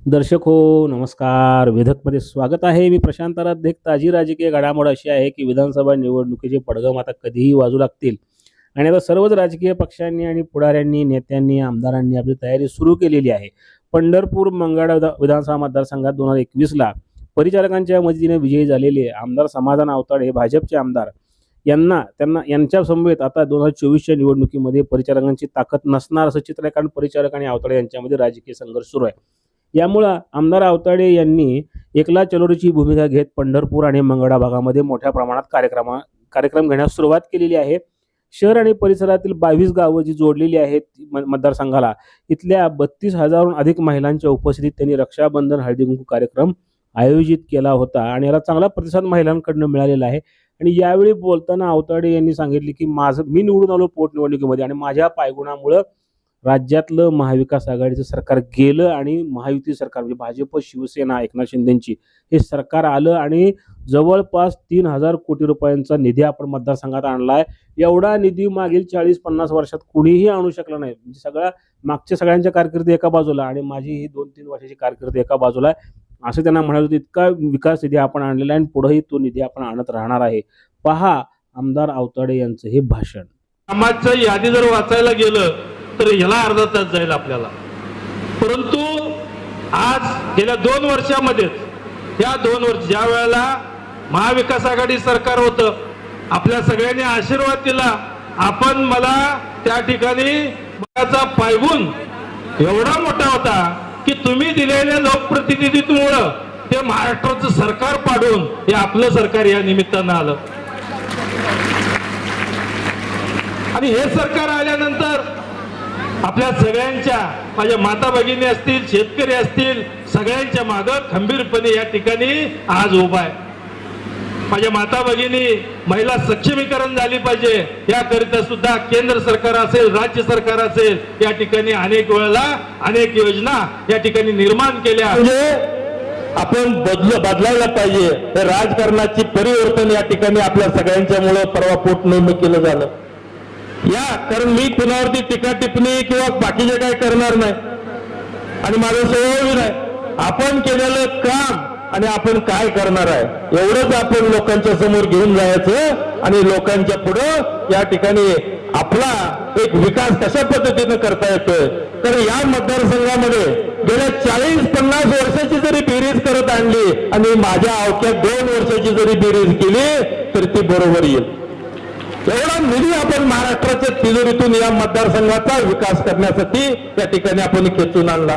दर्शक हो नमस्कार. वेधकमध्ये स्वागत आहे. मी प्रशांत आराध्य ताजी राजकीय घडामोड अशी आहे की विधानसभा निवडणुकीचे पडघम आता कधीही वाजू लागतील. आणि आता सर्वच राजकीय पक्षांनी आणि पुढाऱ्यांनी नेत्यांनी आमदारांनी आपली तयारी सुरू केलेली आहे. पंढरपूर मंगळा विधानसभा मतदारसंघात दोन हजार एकवीसला परिचारकांच्या मदतीने विजयी झालेले आमदार समाधान अवताड हे भाजपचे आमदार यांना त्यांना यांच्या समवेत आता दोन हजार चोवीसच्या निवडणुकीमध्ये परिचारकांची ताकद नसणार असं चित्र आहे कारण परिचारक आणि आवताडे यांच्यामध्ये राजकीय संघर्ष सुरू आहे. यामुळं आमदार आवताडे यांनी एकला चलोरीची भूमिका घेत पंढरपूर आणि मंगळा भागामध्ये मोठ्या प्रमाणात कार्यक्रमा कार्यक्रम घेण्यास सुरुवात केलेली आहे. शहर आणि परिसरातील बावीस गावं जी जोडलेली आहेत मतदारसंघाला इथल्या बत्तीस हजारहून अधिक महिलांच्या उपस्थितीत त्यांनी रक्षाबंधन हळदी कुंकू कार्यक्रम आयोजित केला होता आणि याला चांगला प्रतिसाद महिलांकडनं मिळालेला आहे. आणि यावेळी बोलताना आवताडे यांनी सांगितले की माझं मी निवडून आलो पोटनिवडणुकीमध्ये आणि माझ्या पायगुणामुळं राज्यातलं महाविकास आघाडीचं सरकार गेलं आणि महायुती सरकार म्हणजे भाजप शिवसेना एकनाथ शिंदेची हे सरकार आलं आणि जवळपास तीन हजार कोटी रुपयांचा निधी आपण मतदारसंघात आणलाय. एवढा निधी मागील चाळीस पन्नास वर्षात कुणीही आणू शकलं नाही. म्हणजे सगळ्या मागच्या सगळ्यांच्या कारकिर्दी एका बाजूला आणि माझी ही दोन तीन वर्षाची कारकिर्दी एका बाजूला आहे. असं त्यांना म्हणाल होतं इतका विकास निधी आपण आणलेला आहे आणि पुढेही तो निधी आपण आणत राहणार आहे. पहा आमदार आवताडे यांचं हे भाषण. कामाचं यादी जर वाचायला गेलं तर ह्याला अर्धा तास जाईल आपल्याला. परंतु आज गेल्या दोन वर्षामध्येच या दोन वर्ष ज्या वेळेला महाविकास आघाडी सरकार होतं आपल्या सगळ्यांनी आशीर्वाद दिला आपण मला त्या ठिकाणी पायगुण एवढा मोठा होता की तुम्ही दिलेल्या लोकप्रतिनिधित्वामुळं ते महाराष्ट्राचं सरकार पाडून हे आपलं सरकार या निमित्तानं आलं. आणि हे सरकार आल्यानंतर आपल्या सगळ्यांच्या माझ्या माता भगिनी असतील शेतकरी असतील सगळ्यांच्या माग खंबीरपणे या ठिकाणी आज उभा आहे. माझ्या माता भगिनी महिला सक्षमीकरण झाली पाहिजे. याकरिता सुद्धा केंद्र सरकार असेल राज्य सरकार असेल या ठिकाणी अनेक वेळेला अनेक योजना या ठिकाणी निर्माण केल्या. म्हणजे आपण बदल बदलायला पाहिजे. राजकारणाची परिवर्तन या ठिकाणी आपल्या सगळ्यांच्यामुळे परवा परवा केलं झालं. या कारण मी कुणावरती टीका टिप्पणी किंवा बाकीचे काय करणार नाही. आणि माझं स्वभाव नाही. आपण केलेलं काम आणि आपण काय करणार आहे एवढंच आपण लोकांच्या समोर घेऊन जायचं आणि लोकांच्या पुढं या ठिकाणी आपला एक विकास कशा पद्धतीनं करता येतोय. तर या मतदारसंघामध्ये गेल्या चाळीस पन्नास वर्षाची जरी बेरीज करत आणली आणि माझ्या अवघ्या दोन वर्षाची जरी बेरीज केली तर ती बरोबर येईल. एवढा निधी आपण महाराष्ट्राच्या तिजोरीतून या मतदारसंघाचा विकास करण्यासाठी त्या ठिकाणी आपण खेचून आणला.